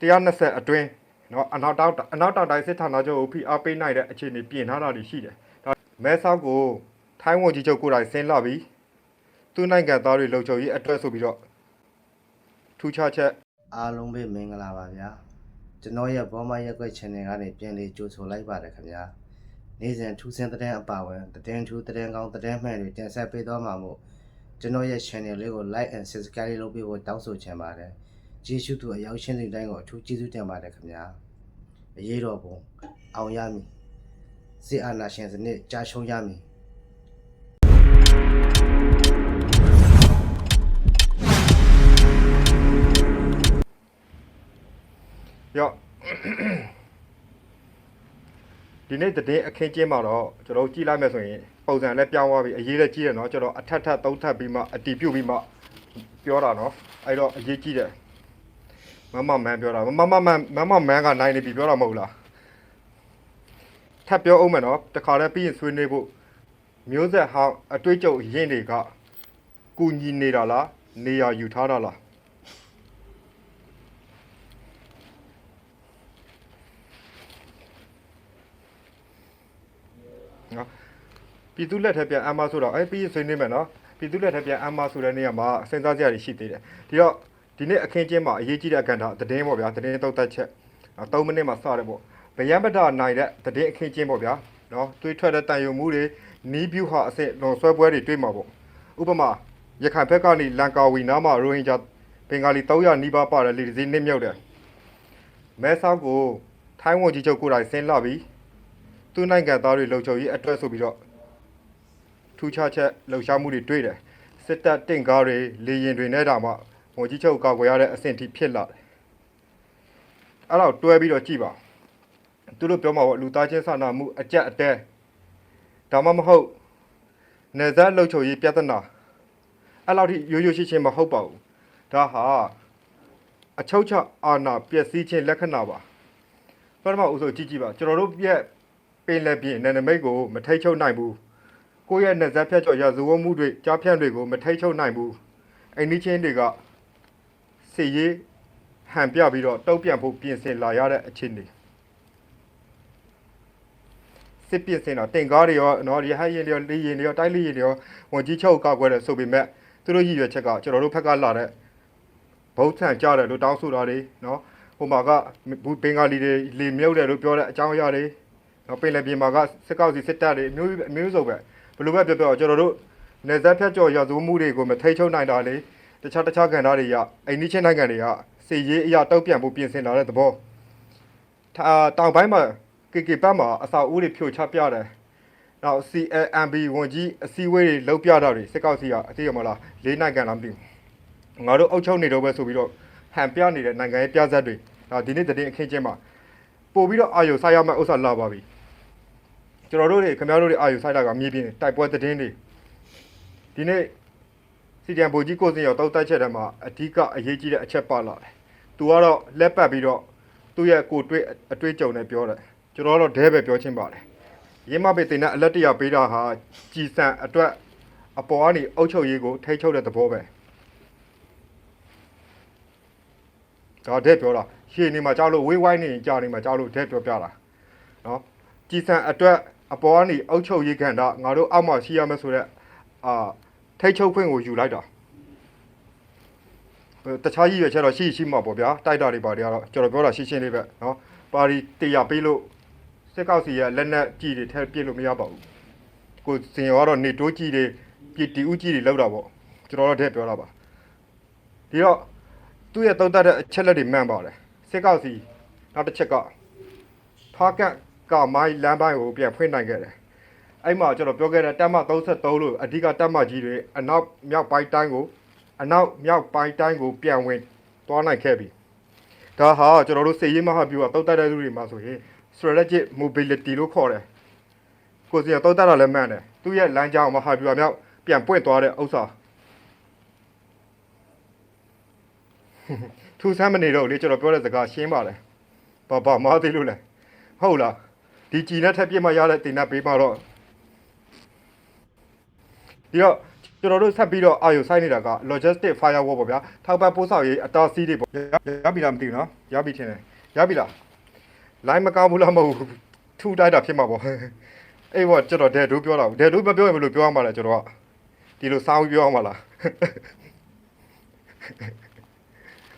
120အတွင်းနော်အနောက်တောက်အနောက်တောက်တိုင်းစစ်ဌာနချုပ်ကိုဖိအားပေးနိုင်တဲ့အခြေအနေပြင်ထားတာတွေရှိတယ်။ဒါမဲဆောက်ကိုထိုင်းဝန်ကြီးချုပ်ကိုယ်တိုင်ဆင်းလာပြီးသူ့နိုင်ငံသားတွေလုံခြုံရေးအတွက်ဆိုပြီးတော့ထူးခြားချက်အားလုံးပဲမင်္ဂလာပါဗျာ။ကျွန်တော်ရဲ့ဘောမရက်ွက် channel ကနေပြန်လေးကြိုဆိုလိုက်ပါတယ်ခင်ဗျာ။နေ့စဉ်ထူးဆန်းတဲ့အပါဝင်သတင်းထူးသတင်းကောင်းသတင်းမှန်တွေတင်ဆက်ပေးသွားမှာမို့ကျွန်တော်ရဲ့ channel လေးကို like and subscribe လုပ်ပေးဖို့တောင်းဆိုချင်ပါတယ်။ ကျေးဇူးတူအရောက်ရှင်းတဲ့တိုင်းကိုအထူးကျေးဇူးတင်ပါတယ်ခင်ဗျာအရေးတော်ပုံအောင်ရမည်စစ်အာဏာရှင်စနစ်ကြာရှုံးရမည်ရော့ဒီနေ့တည်အခင်းကျင်းမှာတော့ကျွန်တော်တို့ကြည့်လိုက်မယ်ဆိုရင်ပုံစံလည်းပြောင်းသွားပြီအရေးလည်းကြီးတယ်နော်ကျွန်တော်အထက်ထပ်သုံးထပ်ပြီးမှအတီးပြုတ်ပြီးမှပြောတာနော်အဲ့တော့အရေးကြီးတယ် မမမန်ပြောတာမမမန်မမမန်ကနိုင်နေပြီပြောတာမဟုတ်လားထပ်ပြောအောင်မယ်နော်တခါတည်းပြီးရင်ဆွေးနွေးဖို့မျိုးဆက်ဟောင်းအတွေ့အကြုံရင့်တွေကကူညီနေတာလားနေရာယူထားတာလားနော်ပြည်သူလက်ထက်ပြန်အမဆိုတော့အဲပြီးရင်ဆွေးနွေးမယ်နော်ပြည်သူလက်ထက်ပြန်အမဆိုတဲ့နေရာမှာစဉ်းစားကြရရှိသေးတယ်ဒီတော့ ဒီနေ့အခင်းကျင်းမှာအရေးကြီးတဲ့အခန်းထားသတင်းပေါ့ဗျာသတင်းတုတ်သက်ချက်3မိနစ်မှာစတယ်ပေါ့ဗယံပဒနိုင်တဲ့သတင်းအခင်းကျင်းပေါ့ဗျာနော်တွေးထွက်တဲ့တန်ယုံမှုတွေနီးဗျူဟာအဆင့်လွန်ဆွဲပွဲတွေတွေ့မှာပေါ့ဥပမာရခိုင်ဘက်ကနေလန်ကာဝီနားမှာရိုဟင်ဂျာဘင်္ဂါလီ300နီးပါးပါတဲ့လေဒီစီနစ်မြုပ်တယ်မဲဆောက်ကိုထိုင်းဝန်ကြီးချုပ်ကိုယ်တိုင်ဆင်းလာပြီးသူ့နိုင်ငံသားတွေလုံခြုံရေးအတွက်ဆိုပြီးတော့ထူးခြားချက်လှုပ်ရှားမှုတွေတွေ့တယ်စစ်တပ်တင့်ကားတွေလေရင်တွေနဲ့တောင်မှ ဝန်ကြီးချုပ်ကောက်ွယ်ရတဲ့အဆင့်ထိဖြစ်လာတယ်အဲ့တော့တွဲပြီးတော့ကြည့်ပါသူတို့ပြောမှာပေါ့လူသားချင်းစာနာမှုအကြက်အတဲဒါမှမဟုတ်နေဇက်လုံခြုံရေးပြဿနာအဲ့လောက်ထိရိုးရိုးရှင်းရှင်းမဟုတ်ပါဘူးဒါဟာအချုပ်ချအာဏာပျက်စီးခြင်းလက္ခဏာပါပထမဦးဆုံးကြည့်ကြည့်ပါကျွန်တော်တို့ပြက်ပင်လယ်ပြင်နယ်နိမိတ်ကိုမထိတ်ချုပ်နိုင်ဘူးကိုယ့်ရဲ့နယ်စပ်ဖြတ်ကျော်ရဇဝမှုတွေကြားဖြန့်တွေကိုမထိတ်ချုပ်နိုင်ဘူးအိန္ဒိချင်းတွေက စီရေးဟန်ပြပြီးတော့တုံ့ပြန်ဖို့ပြင်ဆင်လာရတဲ့အခြေအနေစစ်ပြင်ဆင်တော့တင်ကားတွေရောနော်ဒီဟက်ရင်တွေရောလေရင်တွေရောတိုက်လေရင်တွေရောဝန်ကြီးချုပ်ကောက်ွယ်တဲ့ဆိုပေမဲ့သူတို့ရည်ရွယ်ချက်ကကျွန်တော်တို့ဘက်ကလာတဲ့ဗုဒ္ဓံကြတယ်လို့တောင်းဆိုတာတွေနော်ဟိုမှာကဘင်္ဂါလီတွေလေမြုပ်တယ်လို့ပြောတဲ့အကြောင်းအရာတွေနော်ပင်လယ်ပြင်မှာကစစ်ကောက်စီစစ်တပ်တွေအမျိုးအမျိုးစုံပဲဘယ်လိုပဲပြောပြောကျွန်တော်တို့နေဇက်ဖြတ်ကျော်ရာဇဝမှုတွေကိုမထိတ်ချုပ်နိုင်တာလေ တခြားတခြားကဏ္ဍတွေရအိန္ဒိချင်းနိုင်ငံတွေကစီရေးအရာတောက်ပြန်ဖို့ပြင်ဆင်လာတဲ့သဘောတာတောင်ပိုင်းမှာ KK ဘက်မှာအစာအုပ်တွေဖြိုချပြတယ်နောက် CLMB ဝန်ကြီးအစည်းအဝေးတွေလုပ်ပြတာတွေစစ်ကောက်စီကအသိရမလားလေးနိုင်ငံလားမသိဘူးငါတို့အုပ်ချုပ်နေတော့ပဲဆိုပြီးတော့ဟန်ပြနေတဲ့နိုင်ငံရဲ့ပြဇက်တွေဒါဒီနေ့တည်င်းအခင်းချင်းမှာပို့ပြီးတော့အာယုဆိုင်ရမယ့်ဥစ္စာလာပါပြီကျွန်တော်တို့တွေခင်ဗျားတို့တွေအာယူဆိုင်တာကမြေပြင်တိုက်ပွဲသတင်းတွေဒီနေ့ စီတန်ဘူကြီးကိုစင်ရောတောက်တက်ချက်ထဲမှာအဓိကအရေးကြီးတဲ့အချက်ပါလာတယ်။ तू ကတော့လက်ပတ်ပြီးတော့သူ့ရဲ့ကိုတွေ့အတွေ့အကြုံနဲ့ပြောတယ်။ကျွန်တော်ကတော့ဒဲပဲပြောချင်းပါတယ်။ရင်းမပေတင်တဲ့အလက်တရပေးတာဟာကြည်စံအတွက်အပေါ်ကနေအုပ်ချုပ်ရေးကိုထိတ်ချုပ်တဲ့သဘောပဲ။ဒါဒဲပြောတာရှေ့နေမှာကြောက်လို့ဝေးဝိုင်းနေရင်ကြာနေမှာကြောက်လို့ဒဲပြောပြတာ။နော်ကြည်စံအတွက်အပေါ်ကနေအုတ်ချုပ်ရေးခန္ဓာငါတို့အောက်မှာရှိရမယ်ဆိုတော့အာ ထိတ်ချုပ်ခွင့်ကိုယူလိုက်တာဟိုတခြားကြီးရွယ်ချက်တော့ရှိရှိမှာပေါ့ဗျာတိုက်တာတွေပါတွေကတော့ကျွန်တော်ပြောတာရှင်းရှင်းလေးပဲเนาะပါရီတရားပေးလို့စစ်ကောက်စီရဲ့လက်နက်ကြီးတွေထည့်ပြစ်လို့မရပါဘူးကိုစင်ရောကတော့နေတိုးကြီးတွေပြစ်တီဦးကြီးတွေလောက်တာပေါ့ကျွန်တော်တော့တဲ့ပြောတာပါဒီတော့သူ့ရဲ့တုံးတက်တဲ့အချက်လက်တွေမှန်ပါတယ်စစ်ကောက်စီနောက်တစ်ချက်ကဖားကတ် ကမိုင်းလမ်းပိုင်းကိုပြန်ဖွင့်နိုင်ခဲ့တယ်။ အဲ့မှာကျွန်တော်ပြောခဲ့တဲ့တက်မ33လို့အဓိကတက်မကြီးတွေအနောက်မြောက်ပိုင်းတိုင်းကိုအနောက်မြောက်ပိုင်းတိုင်းကိုပြန်ဝင်သွားနိုင်ခဲ့ပြီ။ဒါဟာကျွန်တော်တို့စေရေးမဟာဗျူဟာတောက်တက်တဲ့လူတွေမှာဆိုရင် strategic mobility လို့ခေါ်တယ်။ကိုစီကတောက်တက်တာလည်းမှန်တယ်။သူ့ရဲ့လမ်းကြောင်းမဟာဗျူဟာမြောက်ပြန်ပွင့်သွားတဲ့ဥစ္စာထူဆမ်းမနေတော့လေကျွန်တော်ပြောတဲ့စကားရှင်းပါလေ။ဘာဘာမသေးလို့လဲ။ဟုတ်လား။ဒီကြည်နဲ့ထက်ပြစ်မှရတဲ့တင်နဲ့ပေးမှတော့ ဒီတော့ကျွန်တော်တို့ဆက်ပြီးတော့အာယူဆိုင်နေတာက logistic firewall ပေါ့ဗျာထောက်ပံ့ပို့ဆောင်ရေးအတားစီးတွေပေါ့ရရပြီလားမသိဘူးနော်ရပြီထင်တယ်ရပြီလား line မကောင်းဘူးလားမဟုတ်ဘူးထူတိုက်တာဖြစ်မှာပေါ့အေးပေါ့ကျွန်တော်ဒဲဒိုးပြောတာဒဲဒိုးမပြောရင်ဘယ်လိုပြောရမှာလဲကျွန်တော်ကဒီလိုစောင်းပြီးပြောရမှာလား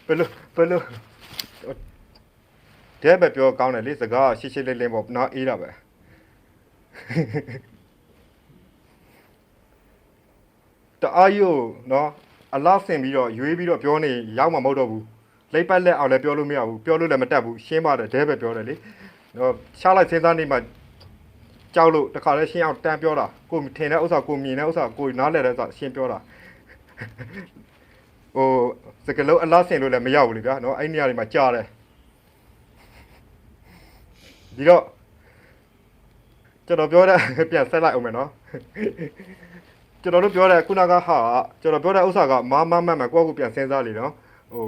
ဘယ်လိုဘယ်လိုဒဲပဲပြောကောင်းတယ်လေစကားရှင်းရှင်းလင်းလင်းပေါ့နော်အေးတာပဲ တအားကြီးကိုနော်အလားဆင်ပြီးတော့ရွေးပြီးတော့ပြောနေရောက်မှာမဟုတ်တော့ဘူးလိပ်ပတ်လက်အောင်လည်းပြောလို့မရဘူးပြောလို့လည်းမတတ်ဘူးရှင်းပါတယ်ဒဲပဲပြောတယ်လေနော်ရှားလိုက်စဉ်းစားနေမှကြောက်လို့တခါလဲရှင်းအောင်တန်းပြောတာကိုထင်တဲ့ဥစ္စာကိုမြင်တဲ့ဥစ္စာကိုနားလည်တဲ့ဥစ္စာရှင်းပြောတာဟိုစကလုံးအလားဆင်လို့လည်းမရဘူးလေဗျာနော်အဲ့နေရာတွေမှာကြားတယ်ဒီတော့ကျွန်တော်ပြောတဲ့ပြန်ဆက်လိုက်အောင်မယ်နော် ကျွန်တော်တို့ပြောတဲ့ခုနကဟာကျွန်တော်ပြောတဲ့ဥစ္စာကမာမမတ်မကိုယ့်ကိုပြန်စဉ်းစားလေနော်ဟို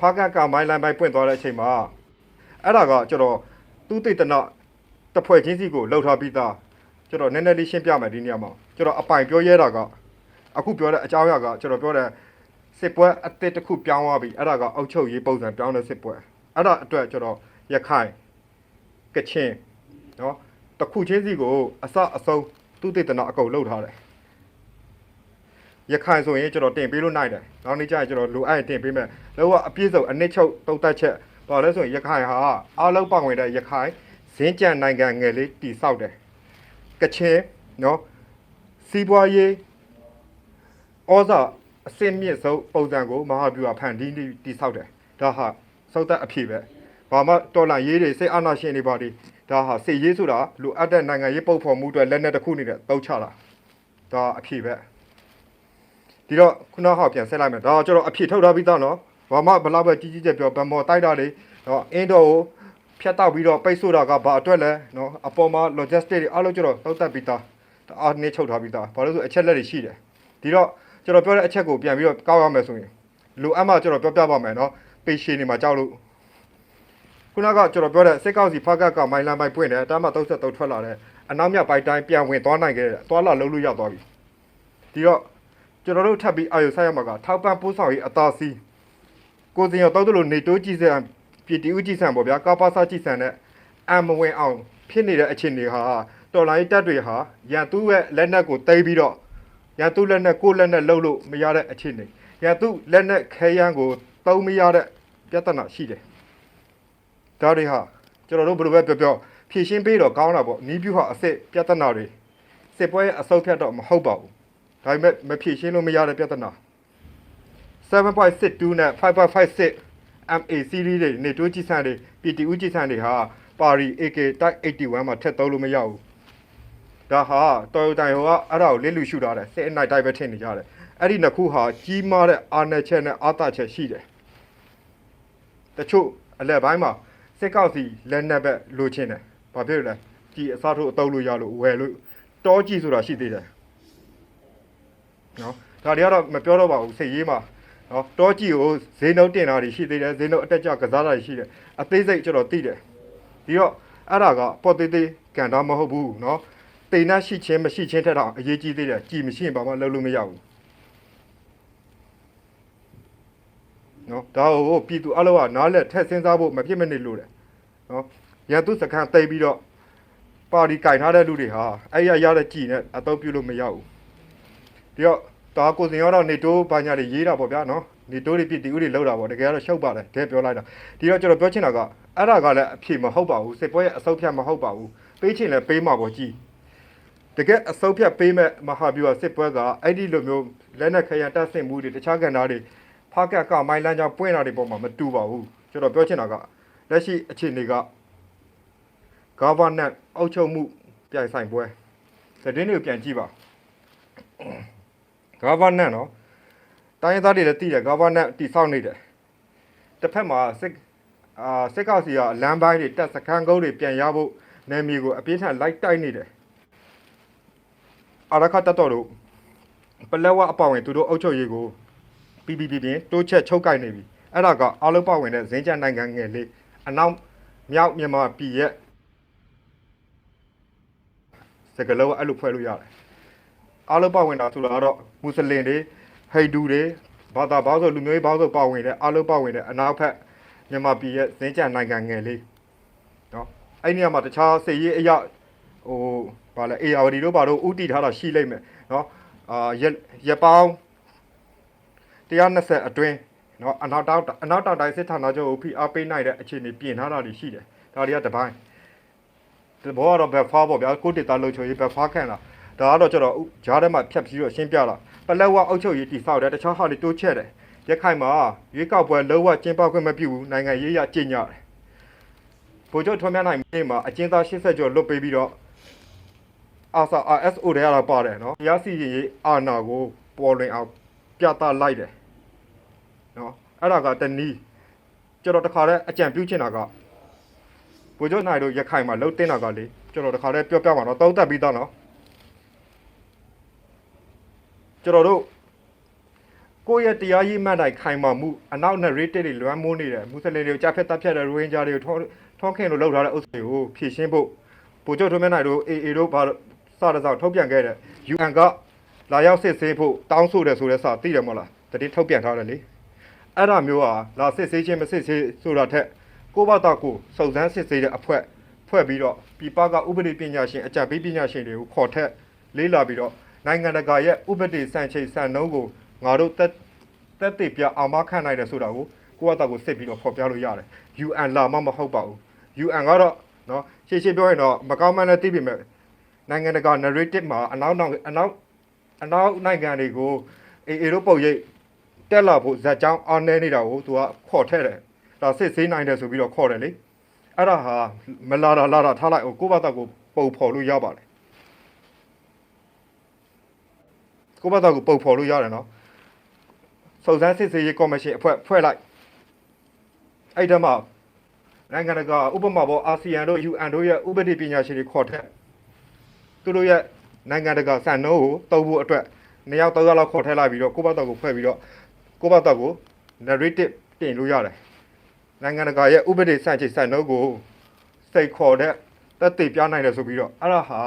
ဖားကကမိုင်းလိုင်းပိုင်းပွင့်သွားတဲ့အချိန်မှာအဲ့ဒါကကျွန်တော်သူ့တိတ်တနာတစ်ဖွဲ့ချင်းစီကိုလှုပ်ထားပြီးသားကျွန်တော်နည်းနည်းလေးရှင်းပြမယ်ဒီနေရာမှာကျွန်တော်အပိုင်ပြောရဲတာကအခုပြောတဲ့အကြောင်းအရာကကျွန်တော်ပြောတဲ့စစ်ပွဲအသစ်တစ်ခုပြောင်းသွားပြီအဲ့ဒါကအုတ်ချုပ်ရေးပုံစံပြောင်းတဲ့စစ်ပွဲအဲ့ဒါအတွက်ကျွန်တော်ရခိုင်ကချင်နော်တစ်ခုချင်းစီကိုအစအဆုံး သူ့တိတ်တနာအကုန်လှုပ်ထားတယ်ရခိုင်ဆိုရင်ကျွန်တော်တင်ပေးလို့နိုင်တယ်။နောက်နေ့ကျရင်ကျွန်တော်လိုအပ်ရင်တင်ပေးမယ်။လောကအပြည့်စုံအနစ်ချုပ်တုံးတက်ချက်ဘာလဲဆိုရင်ရခိုင်ဟာအားလုံးပါဝင်တဲ့ရခိုင်ဇင်းကြံနိုင်ငံငယ်လေးတည်ဆောက်တယ်။ကချင်နော်စီးပွားရေးဩဇာအစင်မြင့်ဆုံးပုံစံကိုမဟာဗျူဟာဖန်တီးတည်ဆောက်တယ်။ဒါဟာစောက်သက်အဖြစ်ပဲ။ဘာမှတော်လန်ရေးတွေစိတ်အာဏာရှင်တွေပါဒီ ဒါဟာစစ်ရေးဆိုတာလူအပ်တဲ့နိုင်ငံရေးပုံဖော်မှုတွေလက်နက်တစ်ခုအနေနဲ့တုံးချတာ။ဒါအဖြစ်ပဲ။ဒီတော့ခုနကပြန်ဆက်လိုက်မယ်ဒါကျွန်တော်အဖြစ်ထုတ်ထားပြီးသားနော်ဘာမှဘလောက်ပဲကြီးကြီးကျယ်ပြောဗန်မော်တိုက်တာလေနော်အင်းတော်ကိုဖြတ်တောက်ပြီးတော့ပိတ်ဆို့တာကဘာအတွက်လဲနော်အပေါ်မှာ logistic တွေအားလုံးကျွန်တော်သုတ်တက်ပြီးသားတအားနည်းချုပ်ထားပြီးသားဘာလို့ဆိုအချက်လက်တွေရှိတယ်ဒီတော့ကျွန်တော်ပြောတဲ့အချက်ကိုပြန်ပြီးတော့ကောက်ရမယ်ဆိုရင်လူအပ်မှကျွန်တော်ပြောပြပါမယ်နော်ပေရှင်းနေမှာကြောက်လို့ ခုနကကျွန်တော်ပြောတဲ့စစ်ကောက်စီဖားကတ်ကမိုင်းလမ်းပိုင်းပွင့်တယ်တားမှ33ထွက်လာတယ်အနောက်မြောက်ပိုင်းတိုင်းပြန်ဝင်သွားနိုင်ခဲ့တယ်သွားလာလုံးလို့ရောက်သွားပြီဒီတော့ကျွန်တော်တို့ထပ်ပြီးအာရုံစိုက်ရမှာကထောက်ပံ့ပို့ဆောင်ရေးအသာစီးကိုစင်ရောတောက်တလို့နေတိုးကြည့်စံပြည်တီဦးကြည့်စံပေါ့ဗျာကာပါစာကြည့်စံနဲ့အမဝင်အောင်ဖြစ်နေတဲ့အခြေအနေဟာတော်လိုင်းတက်တွေဟာရန်သူ့ရဲ့လက်နက်ကိုတိမ့်ပြီးတော့ရန်သူ့လက်နက်ကိုလက်နက်လှုပ်လို့မရတဲ့အခြေအနေရန်သူ့လက်နက်ခဲယမ်းကိုတုံးမရတဲ့ပြဿနာရှိတယ် ဒါတွေဟာကျွန်တော်တို့ဘယ်လိုပဲပြောပြောဖြည့်ရှင်းပေးတော့ကောင်းတာပေါ့နီးပြူဟာအစ်စ်ပြဿနာတွေစစ်ပွဲရဲ့အဆုတ်ဖြတ်တော့မဟုတ်ပါဘူးဒါပေမဲ့မဖြေရှင်းလို့မရတဲ့ပြဿနာ7.62နဲ့5.56 MA series တွေနေတိုးကြည့်စမ်းတွေ PTU ကြည့်စမ်းတွေဟာပါရီ AK Type 81မှာထက်သုံးလို့မရဘူးဒါဟာ Toyota ဟိုကအဲ့ဒါကိုလစ်လူရှုထားတယ်စစ်အနိုင်တိုက်ပဲထင်နေကြတယ်အဲ့ဒီနှစ်ခုဟာကြီးမားတဲ့အာဏာချက်နဲ့အာသချက်ရှိတယ်တချို့အလက်ပိုင်းမှာ စစ်ကောက်စီလက်နက်ပဲလိုချင်တယ်ဘာဖြစ်လို့လဲကြည်အစားထိုးအတုံးလို့ရလို့ဝယ်လို့တောကြည့်ဆိုတာရှိသေးတယ်နော်ဒါတွေကတော့မပြောတော့ပါဘူးစိတ်ရေးမှာနော်တောကြီးကိုဈေးနှုန်းတင်တာတွေရှိသေးတယ်ဈေးနှုန်းအတက်ကြကစားတာတွေရှိတယ်အသေးစိတ်ကျွန်တော်သိတယ်ဒီတော့အဲ့ဒါကပေါ်သေးသေးကန်တာမဟုတ်ဘူးနော်တိန်နှရှိချင်းမရှိချင်းထက်တော့အရေးကြီးသေးတယ်ကြည်မရှိရင်ဘာမှလုပ်လို့မရဘူးနော်ဒါကိုပြည်သူအလုံးကနားလက်ထက်စဉ်းစားဖို့မဖြစ်မနေလို့တယ် နော်ရန်သူစခန်းတိတ်ပြီးတော့ပါတီကင်ထားတဲ့လူတွေဟာအဲ့ရရတဲ့ကြည်နဲ့အတော့ပြုလို့မရဘူးဒီတော့ဒါကိုစင်ရောတော့နေတိုးဘာညာတွေရေးတာပေါ့ဗျာနော်နေတိုးတွေပြည်တီဦးတွေလောက်တာပေါ့တကယ်ကတော့ရှုပ်ပါတယ်တကယ်ပြောလိုက်တာဒီတော့ကျွန်တော်ပြောချင်တာကအဲ့ဒါကလည်းအဖြေမဟုတ်ပါဘူးစစ်ပွဲရဲ့အဆုတ်ဖြတ်မဟုတ်ပါဘူးပေးချင်လည်းပေးမှာပေါ့ကြည်တကယ်အဆုတ်ဖြတ်ပေးမဲ့မဟာဗျူဟာစစ်ပွဲကအဲ့ဒီလိုမျိုးလက်နက်ခရံတက်ဆင်မှုတွေတခြားကဏ္ဍတွေဖားကက်ကမိုင်းလန်းကြောင့်ပွင့်တာတွေပေါ်မှာမတူပါဘူးကျွန်တော်ပြောချင်တာက လက်ရှိအခြေအနေက governance အုပ်ချုပ်မှုပြိုင်ဆိုင်ပွဲသတင်းတွေကိုပြန်ကြည့်ပါ governance နော်တိုင်းရင်းသားတွေလည်းသိတယ် governance တိဆောက်နေတယ်တစ်ဖက်မှာစစ်အာစစ်ကောက်စီကလမ်းပိုင်းတွေတက်စခန်းကုန်းတွေပြန်ရဖို့နယ်မြေကိုအပြင်းထန်လိုက်တိုက်နေတယ်အရခတ်တတော်တို့ပလက်ဝအပောင်ဝင်သူတို့အုပ်ချုပ်ရေးကိုပြီးပြီးပြင်းတိုးချက်ချုပ်ကိုက်နေပြီအဲ့ဒါကအလုံးပောင်ဝင်တဲ့ဇင်းချနိုင်ငံငယ်လေး အနောက်မြောက်မြန်မာပြည်ရဲ့စကလုံးအဲ့လိုဖွဲ့လို့ရတယ်အားလုံးပါဝင်တာဆိုတာကတော့မွတ်စလင်တွေဟိန္ဒူတွေဘာသာပေါင်းစုံလူမျိုးရေးပေါင်းစုံပါဝင်တဲ့အားလုံးပါဝင်တဲ့အနောက်ဘက်မြန်မာပြည်ရဲ့ဇင်းကြံနိုင်ငံငယ်လေးနော်အဲ့ဒီနေရာမှာတခြားစေရေးအရာဟိုဗာလဲ ARD တို့ဘာတို့ဥတီထားတာရှိလိမ့်မယ်နော်အာရရပောင်း120အတွင်း နော်အနောက်တောက်အနောက်တောက်တိုင်းစစ်ဌာနချုပ်ကိုဖိအားပေးနိုင်တဲ့အခြေအနေပြင်ထားတာတွေရှိတယ်ဒါတွေကတစ်ပိုင်းဒီဘောကတော့ဘက်ဖားပေါ့ဗျာကိုတစ်တာလှုပ်ချွေရေးဘက်ဖားခံလာဒါကတော့ကျွန်တော်ဥဂျားထဲမှာဖြတ်ပြီးတော့ရှင်းပြလာပလက်ဝအုပ်ချုပ်ရေးတိဆောက်တယ်တခြားဟာတွေတိုးချက်တယ်ရခိုင်မှာရွေးကောက်ပွဲလုံးဝကျင်းပခွင့်မပြုဘူးနိုင်ငံရေးရကြင်ညာတယ်ဗိုလ်ချုပ်ထွန်းမြတ်နိုင်မြေမှာအကျဉ်းသား80ကျော်လွတ်ပေးပြီးတော့အာဆာ RSO တွေကတော့ပါတယ်နော်တရားစီရင်ရေးအာဏာကိုပေါ်လွင်အောင်ပြသလိုက်တယ် နော်အဲ့ဒါကတနည်းကျွန်တော်တခါတည်းအကြံပြုချင်တာကဗိုလ်ချုပ်နိုင်တို့ရခိုင်မှာလှုပ်တင်တာကလေကျွန်တော်တခါတည်းပြောပြပါတော့သုံးသပ်ပြီးသားနော်ကျွန်တော်တို့ကိုယ့်ရဲ့တရားရေးမှတ်တိုင်းခိုင်မာမှုအနောက် narrative တွေလွှမ်းမိုးနေတယ်မွတ်စလင်တွေကိုကြားဖြတ်တပ်ဖြတ်တဲ့ရိုဟင်ဂျာတွေကိုထောထောခင်လို့လှုပ်ထားတဲ့အုပ်စုတွေကိုဖြည့်ရှင်းဖို့ဗိုလ်ချုပ်ထွန်းမြတ်နိုင်တို့ AA တို့ဘာစတဲ့ဆောင်ထုတ်ပြန်ခဲ့တဲ့ UN ကလာရောက်စစ်ဆေးဖို့တောင်းဆိုတယ်ဆိုတဲ့စာသိတယ်မဟုတ်လားတတိထုတ်ပြန်ထားတယ်လေ အဲ့ဒါမျိုးဟာလာစစ်ဆေးခြင်းမစစ်ဆေးဆိုတာထက်ကိုဘတာကိုစုံစမ်းစစ်ဆေးတဲ့အဖွဲ့ဖွဲ့ပြီးတော့ပြည်ပကဥပဒေပညာရှင်အကြံပေးပညာရှင်တွေကိုခေါ်ထက်လေးလာပြီးတော့နိုင်ငံတကာရဲ့ဥပဒေစံချိန်စံနှုန်းကိုငါတို့တက်တက်တည်ပြအောင်မခံနိုင်တယ်ဆိုတာကိုကိုဘတာကိုစစ်ပြီးတော့ဖော်ပြလို့ရတယ် UN လာမှမဟုတ်ပါဘူး UN ကတော့နော်ရှင်းရှင်းပြောရင်တော့မကောင်းမှန်းလည်းသိပြီမဲ့နိုင်ငံတကာ narrative မှာအနောက်နောက်အနောက်အနောက်နိုင်ငံတွေကိုအေအေတို့ပုံရိပ် တက်လာဖို့ဇက်ကြောင်းအားနေနေတာကိုသူကခေါ်ထည့်တယ်ဒါစစ်ဆေးနိုင်တယ်ဆိုပြီးတော့ခေါ်တယ်လေအဲ့ဒါဟာမလာတာလာတာထားလိုက်အောင်ကိုယ့်ဘာသာကိုပုံဖော်လို့ရပါတယ်ကိုယ့်ဘာသာကိုပုံဖော်လို့ရတယ်နော်စုံစမ်းစစ်ဆေးရေးကော်မရှင်အဖွဲ့ဖွဲ့လိုက်အဲ့ဒါမှနိုင်ငံတကာဥပမာပေါ်အာဆီယံတို့ UN တို့ရဲ့ဥပဒေပညာရှင်တွေခေါ်ထက်သူတို့ရဲ့နိုင်ငံတကာစံနှုန်းကိုတုံးဖို့အတွက်နှစ်ယောက်သုံးယောက်လောက်ခေါ်ထည့်လိုက်ပြီးတော့ကိုယ့်ဘာသာကိုဖွဲ့ပြီးတော့ ကိုယ့်ဘာသာကို narrative တင်လို့ရတယ်နိုင်ငံတကာရဲ့ဥပဒေစံချိန်စံနှုန်းကိုစိတ်ခေါ်တဲ့တက်တည်ပြနိုင်တယ်ဆိုပြီးတော့အဲ့ဒါဟာ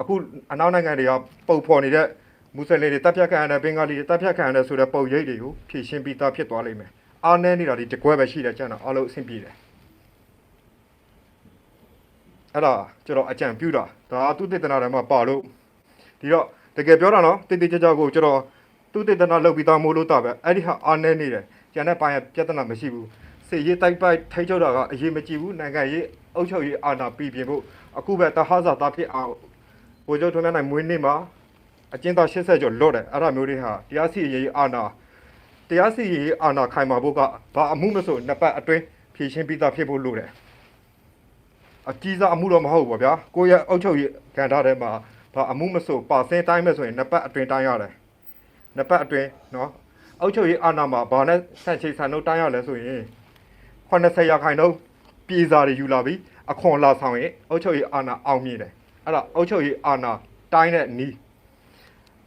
အခုအနောက်နိုင်ငံတွေကပုံဖော်နေတဲ့မွတ်စလင်တွေတပ်ဖြတ်ခံရတဲ့ဘင်္ဂါလီတွေတပ်ဖြတ်ခံရတဲ့ဆိုတဲ့ပုံရိပ်တွေကိုဖြည့်ရှင်းပြီးသားဖြစ်သွားလိမ့်မယ်။အားနည်းနေတာဒီတကွဲပဲရှိတယ်ကျန်တော့အားလုံးအဆင်ပြေတယ်။အဲ့ဒါကျွန်တော်အကြံပြုတာဒါသူတေသနာထဲမှာပါလို့ဒီတော့တကယ်ပြောတာနော်တိတိကျကျကိုကျွန်တော် သူတေသနာလုပ်ပြီးသားမို့လို့တာပဲအဲ့ဒီဟာအားနည်းနေတယ်ကျန်တဲ့ပိုင်းပြဿနာမရှိဘူးစေရေးတိုက်ပိုက်ထိတ်ချုပ်တာကအရေးမကြီးဘူးနိုင်ငံရေးအုပ်ချုပ်ရေးအာဏာပြည်ပြင်ဖို့အခုပဲတဟဇာတာဖြစ်အောင်ဗိုလ်ချုပ်ထွန်းမြတ်နိုင်မွေးနေ့မှာအကျဉ်းသား80ကျော်လွတ်တယ်အဲ့ဒါမျိုးတွေဟာတရားစီရင်ရေးအာဏာတရားစီရင်ရေးအာဏာခိုင်မာဖို့ကဘာအမှုမဆိုနှစ်ပတ်အတွင်းဖြည့်ရှင်းပြီးသားဖြစ်ဖို့လိုတယ်အကြီးစားအမှုတော့မဟုတ်ဘူးဗျာကိုယ့်ရဲ့အုပ်ချုပ်ရေးကဏ္ဍထဲမှာဘာအမှုမဆိုပါစင်းတိုင်းမဲ့ဆိုရင်နှစ်ပတ်အတွင်းတိုင်းရတယ် နှစ်ပတ်အတွင်းနော်အုပ်ချုပ်ရေးအာဏာမှာဘာနဲ့ဆန့်ချိတ်ဆန်လို့တိုင်းရလဲဆိုရင်80ရာခိုင်နှုန်းပြည်စာတွေယူလာပြီးအခွန်လာဆောင်ရင်အုတ်ချုပ်ရေးအာဏာအောင်မြင်တယ်အဲ့ဒါအုတ်ချုပ်ရေးအာဏာတိုင်းတဲ့နီး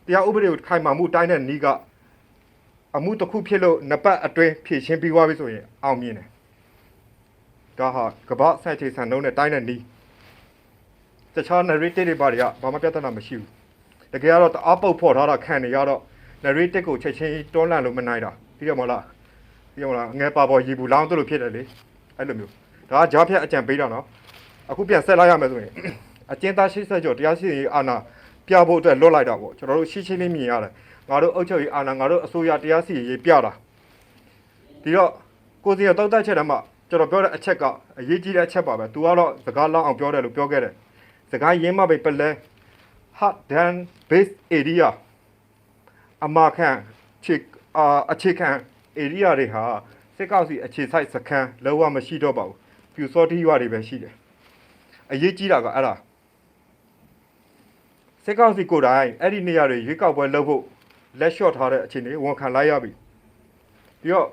တရားဥပဒေကိုခိုင်မာမှုတိုင်းတဲ့နီးကအမှုတစ်ခုဖြစ်လို့နှစ်ပတ်အတွင်းဖြည့်ရှင်းပြီးသွားပြီဆိုရင်အောင်မြင်တယ်ဒါဟာကမ္ဘာဆန့်ချေဆန်နှုန်းနဲ့တိုင်းတဲ့နီးတခြား narrative တွေပါတွေကဘာမှပြဿနာမရှိဘူးတကယ်ကတော့တအားပုတ်ဖော်ထားတာခံနေရတော့ narrative ကိုချက်ချင်းတွန်းလှန်လို့မနိုင်တာသိရမလားပြောလားငယ်ပါပေါ်ရီဘူးလောင်းတို့လိုဖြစ်တယ်လေအဲ့လိုမျိုးဒါကဂျားဖြတ်အကြံပေးတာနော်အခုပြန်ဆက်လိုက်ရမယ်ဆိုရင်အကျဉ်းသား80ကျော်တရားစီရင်ရေးအာဏာပြဖို့အတွက်လွတ်လိုက်တာပေါ့ကျွန်တော်တို့ရှင်းရှင်းလေးမြင်ရတယ်ငါတို့အုပ်ချုပ်ရေးအာဏာငါတို့အစိုးရတရားစီရင်ရေးပြတာဒီတော့ကိုစီရတောက်တက်ချက်တည်းမှာကျွန်တော်ပြောတဲ့အချက်ကအရေးကြီးတဲ့အချက်ပါပဲ तू ကတော့စကားလောက်အောင်ပြောတယ်လို့ပြောခဲ့တယ်စကားရင်းမပဲပလဲ hard dan base area အမခန့်ခြေအာအခြေခံ area တွေဟာစစ်ကောက်စီအခြေစိုက်စခန်းလောကမရှိတော့ပါဘူးပြူစောတိရွာတွေပဲရှိတယ်အရေးကြီးတာကအဲ့ဒါစစ်ကောက်စီကိုယ်တိုင်အဲ့ဒီနေရာတွေရွေးကောက်ပွဲလုပ်ဖို့လက်လျှော့ထားတဲ့အခြေအနေဝန်ခံလိုက်ရပြီပြီးတော့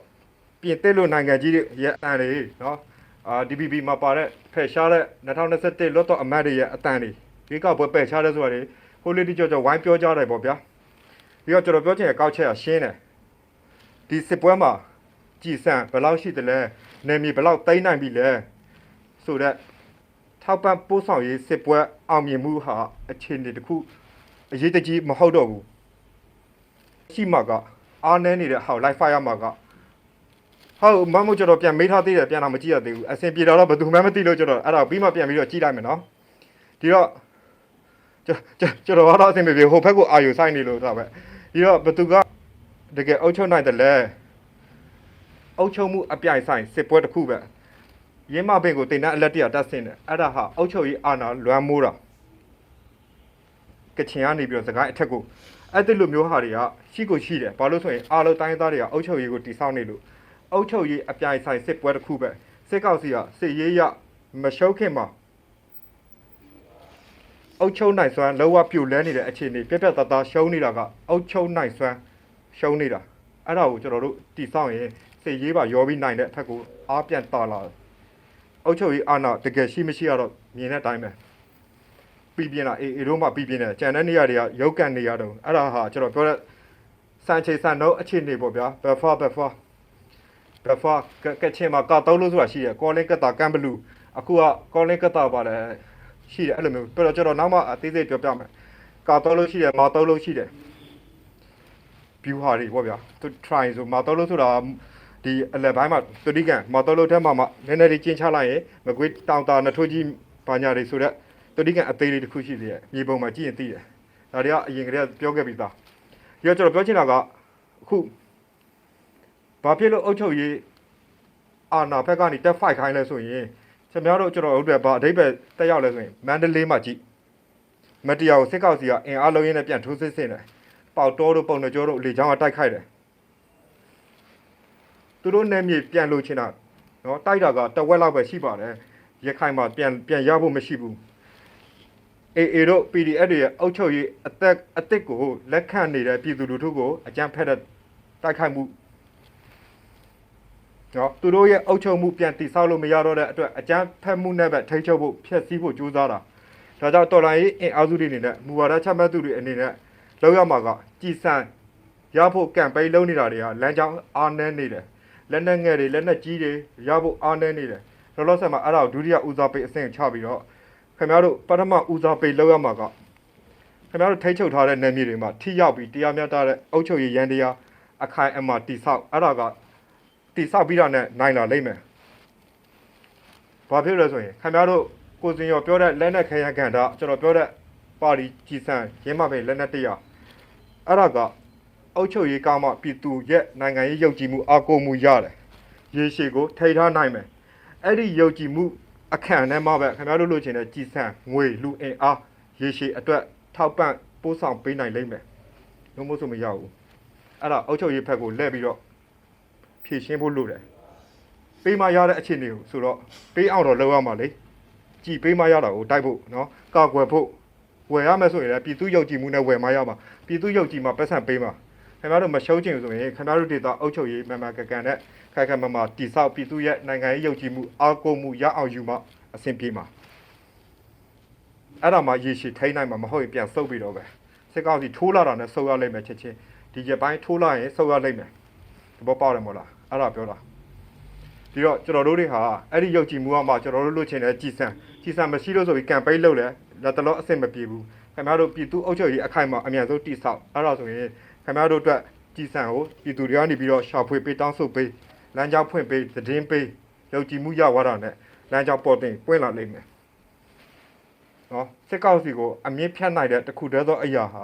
ပြင်သစ်လိုနိုင်ငံကြီးတွေရဲ့အတန်တွေနော်အာ DPP မှာပါတဲ့ဖယ်ရှားတဲ့2021လွတ်တော်အမတ်တွေရဲ့အတန်တွေရွေးကောက်ပွဲပယ်ရှားတဲ့ဆိုတာတွေဟိုလေးတိကျော်ကျော်ဝိုင်းပြောကြတယ်ပေါ့ဗျာ ပြီးတော့ကျွန်တော်ပြောချင်တဲ့ကောက်ချက်ကရှင်းတယ်ဒီစစ်ပွဲမှာကြည်စံဘယ်လောက်ရှိတယ်လဲနေမီဘယ်လောက်တိမ့်နိုင်ပြီလဲဆိုတော့ထောက်ပံ့ပို့ဆောင်ရေးစစ်ပွဲအောင်မြင်မှုဟာအခြေအနေတစ်ခုအရေးတကြီးမဟုတ်တော့ဘူးရှိမှကအားနည်းနေတဲ့ဟောက် live fire မှာကဟုတ်မမို့ကျွန်တော်ပြန်မေးထားသေးတယ်ပြန်တော့မကြည့်ရသေးဘူးအဆင်ပြေတော့ဘယ်သူမှမသိလို့ကျွန်တော်အဲ့ဒါပြီးမှပြန်ပြီးတော့ကြည့်လိုက်မယ်နော်ဒီတော့ကျွန်ကျွန်ကျွန်တော်ကတော့အဆင်ပြေပြေဟိုဘက်ကိုအာယူဆိုင်နေလို့ဒါပဲ ဒီတော့ဘယ်သူကတကယ်အုပ်ချုပ်နိုင်တယ်လဲအုပ်ချုပ်မှုအပြိုင်ဆိုင်စစ်ပွဲတစ်ခုပဲရင်းမပင်ကိုတင်တဲ့အလက်တရတက်ဆင်းတယ်အဲ့ဒါဟာအုပ်ချုပ်ရေးအာဏာလွမ်းမိုးတာကချင်ကနေပြီးတော့စကိုင်းအထက်ကိုအဲ့ဒီလိုမျိုးဟာတွေကရှိကိုရှိတယ်ဘာလို့ဆိုရင်အားလုံးတိုင်းသားတွေကအုပ်ချုပ်ရေးကိုတိစောက်နေလို့အုပ်ချုပ်ရေးအပြိုင်ဆိုင်စစ်ပွဲတစ်ခုပဲစစ်ကောက်စီကစစ်ရေးရမရှုံးခင်မှာ အုပ်ချုပ်နိုင်စွမ်းလောကပြိုလဲနေတဲ့အခြေအနေပြက်ပြက်သားသားရှုံးနေတာကအုပ်ချုပ်နိုင်စွမ်းရှုံးနေတာအဲ့ဒါကိုကျွန်တော်တို့တိစောက်ရင်စစ်ရေးပါရောပြီးနိုင်တဲ့အထက်ကိုအားပြန်တာလာတယ်အုပ်ချုပ်ရေးအာဏာတကယ်ရှိမရှိကတော့မြင်တဲ့အတိုင်းပဲပြီးပြင်းတာအေးအေးတို့မှပြီးပြင်းတယ်ကြံတဲ့နေရာတွေကရုပ်ကန်နေရတော့အဲ့ဒါဟာကျွန်တော်ပြောတဲ့စံချိန်စံနှုန်းအခြေအနေပေါ့ဗျာဘက်ဖာဘက်ဖာဘက်ဖာကကချင်မှာကတော့လို့ဆိုတာရှိတယ်ကောလင်းကတာကန်ဘလူးအခုကကောလင်းကတာပါလဲ ရှိတယ်အဲ့လိုမျိုးပြတော့ကျွန်တော်နောက်မှအသေးစိတ်ပြောပြမယ်ကတော့လို့ရှိတယ်မာတော့လို့ရှိတယ် view ဟာတွေပေါ့ဗျာသူ try ဆိုမာတော့လို့ဆိုတာဒီအလက်ပိုင်းမှာသတိကန်မာတော့လို့ထဲမှာမှနည်းနည်းလေးကျင်းချလိုက်ရင်မကွေးတောင်တာနထိုးကြီးဘာညာတွေဆိုတော့တတိကအသေးလေးတစ်ခုရှိသေးတယ်မြေပုံမှာကြည့်ရင်သိတယ်ဒါတွေကအရင်ကတည်းကပြောခဲ့ပြီးသားဒီတော့ကျွန်တော်ပြောချင်တာကအခုဘာဖြစ်လို့အုပ်ချုပ်ရေးအာနာဘက်ကနေတက်ဖိုက်ခိုင်းလဲဆိုရင် ကျွန်တော်တို့ကျွန်တော်တို့အတွက်ဘာအဓိပ္ပာယ်တက်ရောက်လဲဆိုရင်မန္တလေးမှာကြည့်မတရားကိုစစ်ကောက်စီကအင်အားလုံးရင်းနဲ့ပြန်ထိုးစစ်ဆင်တယ်ပေါက်တော်တို့ပုံနှကြောတို့လေချောင်းကတိုက်ခိုက်တယ်သူတို့နယ်မြေပြန်လို့ချင်တာနော်တိုက်တာကတဝက်လောက်ပဲရှိပါတယ်ရခိုင်မှာပြန်ပြန်ရဖို့မရှိဘူးအေအေတို့ PDF တွေရဲ့အုပ်ချုပ်ရေးအသက်အစ်စ်ကိုလက်ခံနေတဲ့ပြည်သူလူထုကိုအကြမ်းဖက်တဲ့တိုက်ခိုက်မှု နော်သူတို့ရဲ့အုပ်ချုပ်မှုပြန်တိဆောက်လို့မရတော့တဲ့အတွက်အကြမ်းဖက်မှုနဲ့ပဲထိန်းချုပ်ဖို့ဖျက်ဆီးဖို့ကြိုးစားတာဒါကြောင့်တော်လိုင်းရေးအင်အားစုတွေအနေနဲ့မူဝါဒချမှတ်သူတွေအနေနဲ့လောက်ရမှာကကြည်စံရဖို့ကမ်ပိန်းလုပ်နေတာတွေကလမ်းကြောင်းအားနည်းနေတယ်လက်နက်ငယ်တွေလက်နက်ကြီးတွေရဖို့အားနည်းနေတယ်လောလောဆယ်မှာအဲ့ဒါကိုဒုတိယဦးစားပေးအဆင့်ချပြီးတော့ခင်ဗျားတို့ပထမဦးစားပေးလောက်ရမှာကခင်ဗျားတို့ထိတ်ချုပ်ထားတဲ့နယ်မြေတွေမှာထိရောက်ပြီးတရားမျှတတဲ့အုပ်ချုပ်ရေးရန်တရားအခိုင်အမာတိဆောက်အဲ့ဒါက တိဆောက်ပြီးတာနဲ့နိုင်လာလိမ့်မယ်။ဘာဖြစ်လဲဆိုရင်ခင်ဗျားတို့ကိုစင်ရောပြောတဲ့လက်နက်ခဲယမ်းကန်တာကျွန်တော်ပြောတဲ့ပါတီကြီးစံရင်းမပဲလက်နက်တရားအဲ့ဒါကအုပ်ချုပ်ရေးကောင်းမှပြည်သူရဲ့နိုင်ငံရေးယုံကြည်မှုအကိုမှုရတယ်။ရေရှည်ကိုထိန်းထားနိုင်မယ်။အဲ့ဒီယုံကြည်မှုအခန့်နဲ့မှပဲခင်ဗျားတို့လိုချင်တဲ့ကြည်စံငွေလူအင်အားရေရှည်အတွက်ထောက်ပံ့ပို့ဆောင်ပေးနိုင်လိမ့်မယ်။လုံးမဆိုမရဘူး။အဲ့ဒါအုတ်ချုပ်ရေးဖက်ကိုလက်ပြီးတော့ ဖြည့်ရှင်းဖို့လိုတယ်။ပေးမရတဲ့အခြေအနေကိုဆိုတော့ပေးအောင်တော့လုပ်ရမှာလေ။ကြည်ပေးမရတာကိုတိုက်ဖို့နော်။ကာကွယ်ဖို့ဝယ်ရမယ်ဆိုရင်လည်းပြည်သူယုံကြည်မှုနဲ့ဝယ်မရမှာ။ပြည်သူယုံကြည်မှာပတ်စံပေးမှာ။ခင်ဗျားတို့မရှုံးချင်ဘူးဆိုရင်ခင်ဗျားတို့ဒေတာအုတ်ချုပ်ရေးမမကန်ကန်နဲ့ခိုင်ခိုင်မာမာတိဆောက်ပြည်သူရဲ့နိုင်ငံရေးယုံကြည်မှုအားကိုးမှုရအောင်ယူမှအဆင်ပြေမှာအဲ့ဒါမှရေရှည်ထိန်းနိုင်မှာမဟုတ်ရင်ပြန်ဆုပ်ပြီးတော့ပဲစစ်ကောင်စီထိုးလာတာနဲ့ဆုပ်ရလိမ့်မယ်ချက်ချင်းဒီရက်ပိုင်းထိုးလာရင်ဆုပ်ရလိမ့်မယ်ဒီ ဘောပေါက်တယ်မို့လားအဲ့ဒါပြောတာဒီတော့ကျွန်တော်တို့တွေဟာအဲ့ဒီယုံကြည်မှုကမှကျွန်တော်တို့လွတ်ချင်တဲ့ကြည်စံကြည်စံမရှိလို့ဆိုပြီးကမ်ပိန်းလုပ်လဲလက်တလောအဆင်မပြေဘူးခင်ဗျားတို့ပြည်သူအုပ်ချုပ်ရေးအခိုင်အမာအမြန်ဆုံးတိဆောက်အဲ့ဒါဆိုရင်ခင်ဗျားတို့အတွက်ကြည်စံကိုပြည်သူတွေကနေပြီးတော့ရှာဖွေပေးတောင်းဆိုပေးလမ်းကြောင်းဖွင့်ပေးသတင်းပေးယုံကြည်မှုရသွားတာနဲ့လမ်းကြောင်းပေါ်တင်ပွင့်လာလိမ့်မယ်နော်စစ်ကောက်စီကိုအမြင့်ဖြတ်နိုင်တဲ့တခုတည်းသောအရာဟာ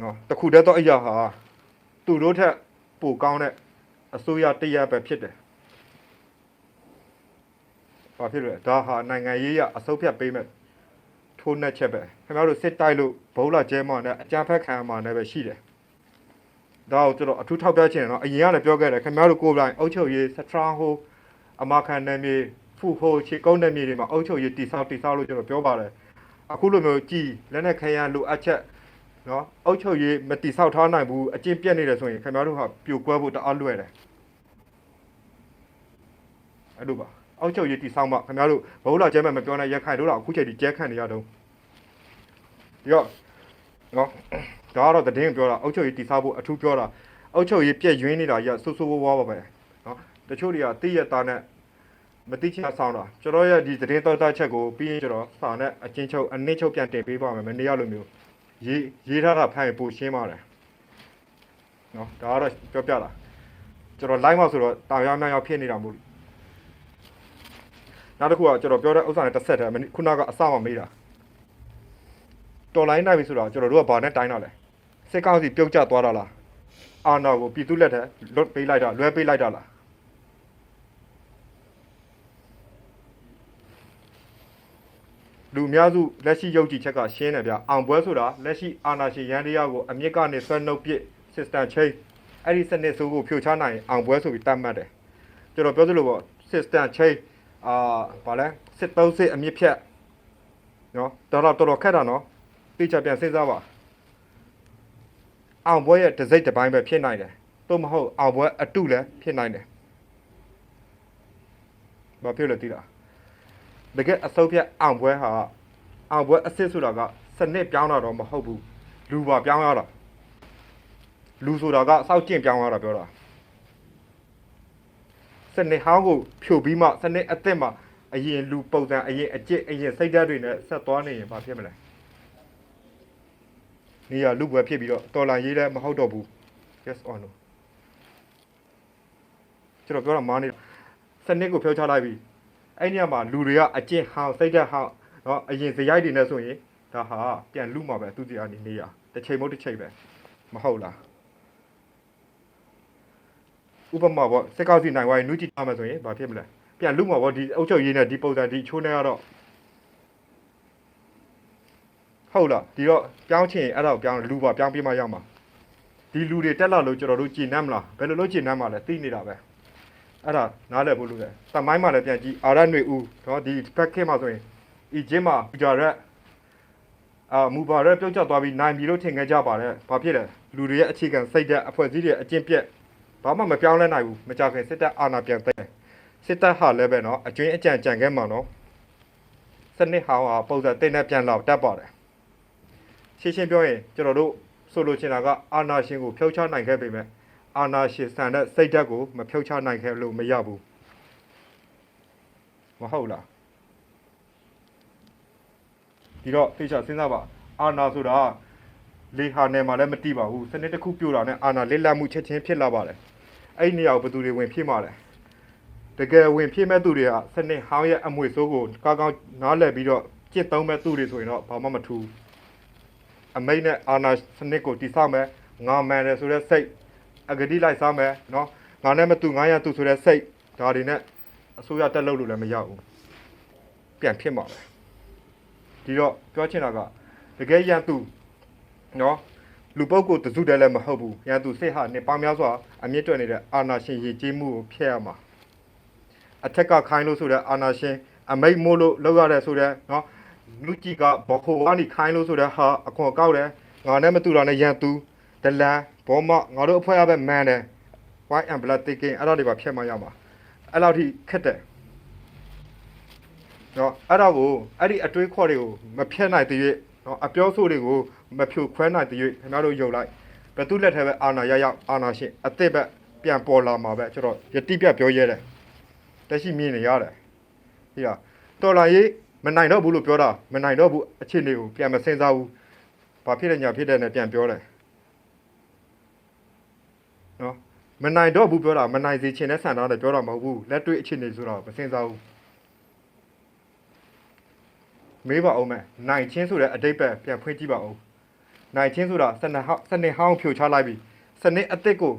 နော်တခုတည်းသောအရာဟာ သူတို့ထက်ပိုကောင်းတဲ့အစိုးရတရက်ပဲဖြစ်တယ်။ဘာဖြစ်လဲဒါဟာနိုင်ငံရေးရအစုပ်ဖြတ်ပေးမဲ့ထိုးနှက်ချက်ပဲခင်ဗျားတို့စစ်တိုက်လို့ဘုံလာကျဲမောင်နဲ့အကြမ်းဖက်ခံမှာနဲ့ပဲရှိတယ်။ဒါကိုကျွန်တော်အထူးထောက်ပြချင်တယ်နော်အရင်ကလည်းပြောခဲ့တယ်ခင်ဗျားတို့ကိုယ်တိုင်အုပ်ချုပ်ရေးစထရာဟိုအမခံနယ်မြေဖူဟိုခြေကုန်းနယ်မြေတွေမှာအုပ်ချုပ်ရေးတိဆောက်တိဆောက်လို့ကျွန်တော်ပြောပါတယ်။အခုလိုမျိုးကြည်လက်နဲ့ခရမ်းလိုအပ်ချက် နော်အုတ်ချုပ်ရေးမတိဆောက်ထားနိုင်ဘူးအကျင့်ပြတ်နေတယ်ဆိုရင်ခင်ဗျားတို့ဟာပြိုကွဲဖို့တအားလွယ်တယ်အဲ့လိုပါအုတ်ချုပ်ရေးတိဆောက်မှခင်ဗျားတို့ဘုံလာကျဲမဲ့မပြောနိုင်ရက်ခိုင်တို့တော့အခုချိန်ဒီကျဲခန့်နေရတော့ဒီတော့နော်ဒါကတော့တည်င်းပြောတာအုတ်ချုပ်ရေးတိဆောက်ဖို့အထူးပြောတာအုတ်ချုပ်ရေးပြက်ယွင်းနေတာကြီးကဆူဆူဝါးဝါပါပဲနော်တချို့တွေကတိရတာနဲ့မတိချင်ဆောင်တာကျွန်တော်ရဲ့ဒီသတင်းတော်တာချက်ကိုပြီးရင်ကျွန်တော်စာနဲ့အချင်းချုပ်အနည်းချုပ်ပြန်တင်ပေးပါမယ်မနေ့ကလိုမျိုး ရေးရေးထားတာဖတ်ရင်ပိုရှင်းပါတယ်နော်ဒါကတော့ပြောပြတာကျွန်တော် live မှာဆိုတော့တာယာများများဖြစ်နေတာမို့နောက်တစ်ခုကကျွန်တော်ပြောတဲ့ဥစ္စာနဲ့တစ်ဆက်တည်းမနေ့ခုနကအစမှမေးတာတော်လိုင်းနိုင်ပြီဆိုတော့ကျွန်တော်တို့ကဘာနဲ့တိုင်းတာလဲစစ်ကောင်းစီပြုတ်ကျသွားတာလားအာနာကိုပြည်သူလက်ထက်လွတ်ပေးလိုက်တာလွှဲပေးလိုက်တာလား လူအများစုလက်ရှိယုတ်ကြည်ချက်ကရှင်းတယ်ဗျအောင်ပွဲဆိုတာလက်ရှိအာဏာရှင်ရန်တရားကိုအမြင့်ကနေဆွဲနှုတ်ပစ် system change အဲ့ဒီစနစ်ဆိုးကိုဖြိုချနိုင်ရင်အောင်ပွဲဆိုပြီးတတ်မှတ်တယ်ကျွန်တော်ပြောသလိုပေါ့ system change အာဗာလဲစစ်သုံးစစ်အမြင့်ဖြတ်နော်တော်တော်တော်တော်ခက်တာနော်သိချပြန်စဉ်းစားပါအောင်ပွဲရဲ့တစ်စိတ်တစ်ပိုင်းပဲဖြစ်နိုင်တယ်သို့မဟုတ်အောင်ပွဲအတုလည်းဖြစ်နိုင်တယ်ဘာဖြစ်လဲသိလား တကယ်အစုပ်ပြတ်အောင်ပွဲဟာအောင်ပွဲအစ်စ်ဆိုတာကစနစ်ပြောင်းတာတော့မဟုတ်ဘူးလူပါပြောင်းရတာလူဆိုတာကစောက်ကျင့်ပြောင်းရတာပြောတာစနစ်ဟောင်းကိုဖြိုပြီးမှစနစ်အစ်စ်မှအရင်လူပုံစံအရင်အကျင့်အရင်စိတ်ဓာတ်တွေနဲ့ဆက်သွားနေရင်ဘာဖြစ်မလဲနေရလူပွဲဖြစ်ပြီးတော့တော်လာရေးလည်းမဟုတ်တော့ဘူး yes or no ကျွန်တော်ပြောတာမားနေစနစ်ကိုဖြုတ်ချလိုက်ပြီ အဲ့ညမှာလူတွေကအကျင့်ဟောင်းစိတ်ဓာတ်ဟောင်းနော်အရင်ဇယိုက်တွေနဲ့ဆိုရင်ဒါဟာပြန်လူမှာပဲသူစီအနေနေရတစ်ချိန်မဟုတ်တစ်ချိန်ပဲမဟုတ်လားဥပမာပေါ့စက်ကောက်စီနိုင်ဝိုင်းနူးကြည့်ထားမှဆိုရင်ဘာဖြစ်မလဲပြန်လူမှာပေါ့ဒီအုပ်ချုပ်ရေးနဲ့ဒီပုံစံဒီချိုးနေရတော့ဟုတ်လားဒီတော့ပြောင်းချင်အဲ့ဒါကိုပြောင်းလူပါပြောင်းပြမရမှာဒီလူတွေတက်လာလို့ကျွန်တော်တို့ကြည်နမ်းမလားဘယ်လိုလုပ်ကြည်နမ်းမှာလဲသိနေတာပဲ အဲ့ဒါနားလည်ဖို့လိုတယ်။တမိုင်းမှာလည်းပြန်ကြည့်အာရတ်ຫນွေဦးနော်ဒီဘက်ခေတ်မှာဆိုရင်အီဂျစ်မှာဘူဂျာရက်အာမူဘာရက်ပြုတ်ကျသွားပြီးနိုင်ပြီလို့ထင်ခဲ့ကြပါတယ်။ဘာဖြစ်လဲလူတွေရဲ့အခြေခံစိတ်ဓာတ်အဖွဲ့အစည်းတွေအကျင့်ပြက်ဘာမှမပြောင်းလဲနိုင်ဘူး။မကြခင်စစ်တပ်အာဏာပြန်သိမ်းစစ်တပ်ဟာလည်းပဲနော်အကျွင်းအကြံကြံခဲ့မှာနော်စနစ်ဟောင်းဟာပုံစံတိတ်နဲ့ပြန်လာတတ်ပါတယ်။ရှင်းရှင်းပြောရင်ကျွန်တော်တို့ဆိုလိုချင်တာကအာဏာရှင်ကိုဖျောက်ချနိုင်ခဲ့ပေမဲ့ အာနာရှင်ဆန်တဲ့စိတ်ဓာတ်ကိုမဖြုတ်ချနိုင်ခဲ့လို့မရဘူးမဟုတ်လားဒီတော့သိချစဉ်းစားပါအာနာဆိုတာလေဟာနယ်မှာလည်းမတိပါဘူးစနစ်တစ်ခုပြိုတာနဲ့အာနာလက်လက်မှုချက်ချင်းဖြစ်လာပါတယ်အဲ့ဒီနေရာကိုဘယ်သူတွေဝင်ဖြစ်မှာလဲတကယ်ဝင်ဖြစ်မဲ့သူတွေကစနစ်ဟောင်းရဲ့အမွေဆိုးကိုကောင်းကောင်းနားလည်ပြီးတော့ကြစ်သုံးမဲ့သူတွေဆိုရင်တော့ဘာမှမထူးအမိတ်နဲ့အာနာစနစ်ကိုတိဆောက်မဲ့ငါမှန်တယ်ဆိုတဲ့စိတ် အဂတိလိုက်စားမယ်နော်ငါနဲ့မတူ900တူဆိုတဲ့စိတ်ဒါတွေနဲ့အစိုးရတက်လို့လို့လည်းမရဘူးပြန်ဖြစ်မှာပဲဒီတော့ပြောချင်တာကတကယ်ရန်သူနော်လူပုဂ္ဂိုလ်တစုတည်းလည်းမဟုတ်ဘူးရန်သူစိတ်ဟာနေပေါင်းများစွာအမြင့်တွယ်နေတဲ့အာနာရှင်ရည်ကြီးမှုကိုဖျက်ရမှာအထက်ကခိုင်းလို့ဆိုတဲ့အာနာရှင်အမိတ်မို့လို့လောက်ရတဲ့ဆိုတဲ့နော်လူကြီးကဘခိုကနေခိုင်းလို့ဆိုတဲ့ဟာအခွန်ကောက်တယ်ငါနဲ့မတူတာနဲ့ရန်သူဒလန် ဘောမငါတို့အဖွဲ့အပဲမန်တယ် white and black taking အဲ့ဒါတွေပါဖြတ်မှရမှာအဲ့လောက်ထိခက်တယ်နော်အဲ့ဒါကိုအဲ့ဒီအတွေးခေါ်တွေကိုမဖြတ်နိုင်သေး၍နော်အပြောဆိုတွေကိုမဖြိုခွဲနိုင်သေး၍ခင်ဗျားတို့ယုံလိုက်ဘယ်သူလက်ထဲပဲအာနာရရောက်အာနာရှင်အစ်စ်ပဲပြန်ပေါ်လာမှာပဲကျွန်တော်ယတိပြတ်ပြောရဲတယ်တက်ရှိမြင်နေရတယ်ဟိရတော်လာရေးမနိုင်တော့ဘူးလို့ပြောတာမနိုင်တော့ဘူးအခြေအနေကိုပြန်မစင်စားဘူးဘာဖြစ်လဲညာဖြစ်တယ်နဲ့ပြန်ပြောတယ် နော်မနိုင်တော့ဘူးပြောတာမနိုင်စေချင်တဲ့ဆန္ဒနဲ့ပြောတာမဟုတ်ဘူးလက်တွေ့အခြေအနေဆိုတော့မစင်စားဘူးမေးပါအောင်မယ်နိုင်ချင်းဆိုတဲ့အတိတ်ပဲပြန်ဖွင့်ကြည့်ပါဦးနိုင်ချင်းဆိုတာစနစ်ဟောင်းစနစ်ဟောင်းဖြိုချလိုက်ပြီစနစ်အစ်စ်ကို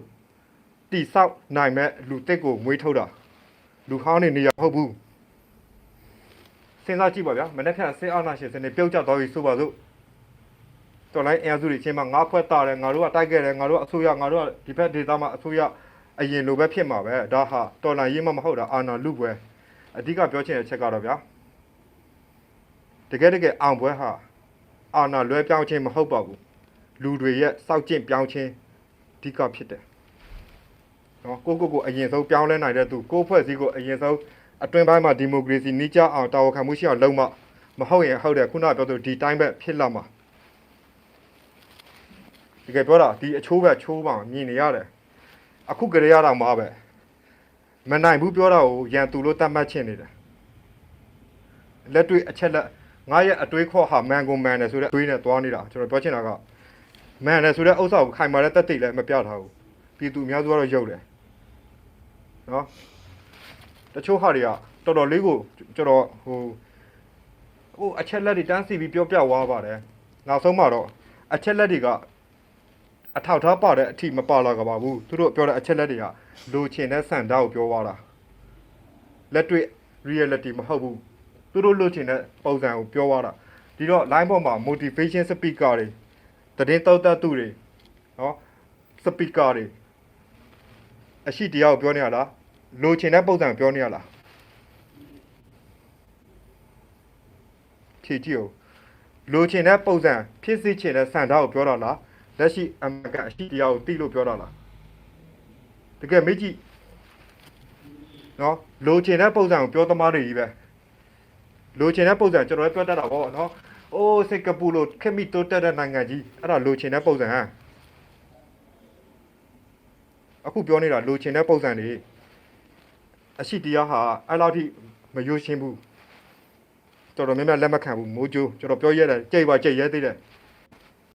တိဆောက်နိုင်မဲ့လူတစ်ကိုမွေးထုတ်တာလူဟောင်းနေနေရမဟုတ်ဘူးစဉ်းစားကြည့်ပါဗျာမနေ့ကဆေးအာနာရှင်စနစ်ပြုတ်ကျသွားပြီဆိုပါစို့ တော်လိုင်းအင်အားစုတွေချင်းမှာငါဖွဲ့တာတယ်ငါတို့ကတိုက်ခဲ့တယ်ငါတို့ကအစိုးရငါတို့ကဒီဘက်ဒေသမှာအစိုးရအရင်လိုပဲဖြစ်မှာပဲဒါဟာတော်လိုင်းရေးမမဟုတ်တာအာဏာလူပွဲအဓိကပြောချင်တဲ့ချက်ကတော့ဗျာတကယ်တကယ်အောင်ပွဲဟာအာဏာလွဲပြောင်းခြင်းမဟုတ်ပါဘူးလူတွေရဲ့စောက်ကျင့်ပြောင်းခြင်းအဓိကဖြစ်တယ်နော်ကိုကိုကိုအရင်ဆုံးပြောင်းလဲနိုင်တဲ့သူကိုဖွဲ့စည်းကိုအရင်ဆုံးအတွင်းပိုင်းမှာဒီမိုကရေစီနှိကျအောင်တာဝန်ခံမှုရှိအောင်လုပ်မှမဟုတ်ရင်ဟုတ်တယ်ခုနကပြောသူဒီတိုင်းပဲဖြစ်လာမှာ တကယ်ပြောတာဒီအချိုးပဲချိုးပါမြင်နေရတယ်အခုကြရရတာမှာပဲမနိုင်ဘူးပြောတာကိုရန်သူလို့တတ်မှတ်ချင်နေတယ်လက်တွေ့အချက်လက်ငါရဲ့အတွေးခေါ်ဟာမန်ကိုမန်တယ်ဆိုတဲ့အတွေးနဲ့သွားနေတာကျွန်တော်ပြောချင်တာကမန်တယ်ဆိုတဲ့ဥစ္စာကိုခိုင်မာတဲ့တက်တိလည်းမပြထားဘူးပြည်သူအများစုကတော့ရုပ်တယ်နော်တချို့ဟာတွေကတော်တော်လေးကိုကျွန်တော်ဟိုဟိုအချက်လက်တွေတန်းစီပြီးပြောပြသွားပါတယ်နောက်ဆုံးမှာတော့အချက်လက်တွေက အထောက်ထားပါတဲ့အထိမပါလာကြပါဘူးသူတို့ပြောတဲ့အချက်လက်တွေကလိုချင်တဲ့စံတာကိုပြောသွားတာလက်တွေ့ reality မဟုတ်ဘူးသူတို့လိုချင်တဲ့ပုံစံကိုပြောသွားတာဒီတော့ line ပေါ်မှာ motivation speaker တွေတည်င်းတောက်တတ်သူတွေနော် speaker တွေအရှိတရားကိုပြောနေရလားလိုချင်တဲ့ပုံစံကိုပြောနေရလားဖြေကြည့်ဦးလိုချင်တဲ့ပုံစံဖြစ်စေချင်တဲ့စံတာကိုပြောတာလား လက်ရှိအမကန်အရှိတရားကိုတိလို့ပြောတာလားတကယ်မေးကြည့်နော်လိုချင်တဲ့ပုံစံကိုပြောသမားတွေကြီးပဲလိုချင်တဲ့ပုံစံကျွန်တော်လည်းပြောတတ်တာပေါ့နော်အိုးစင်ကာပူလိုခက်မီတိုးတက်တဲ့နိုင်ငံကြီးအဲ့ဒါလိုချင်တဲ့ပုံစံဟမ်အခုပြောနေတာလိုချင်တဲ့ပုံစံတွေအရှိတရားဟာအဲ့လောက်ထိမယိုရှင်းဘူးတော်တော်များများလက်မခံဘူးမိုးကြိုးကျွန်တော်ပြောရတယ်ကြိတ်ပါကြိတ်ရဲသေးတယ်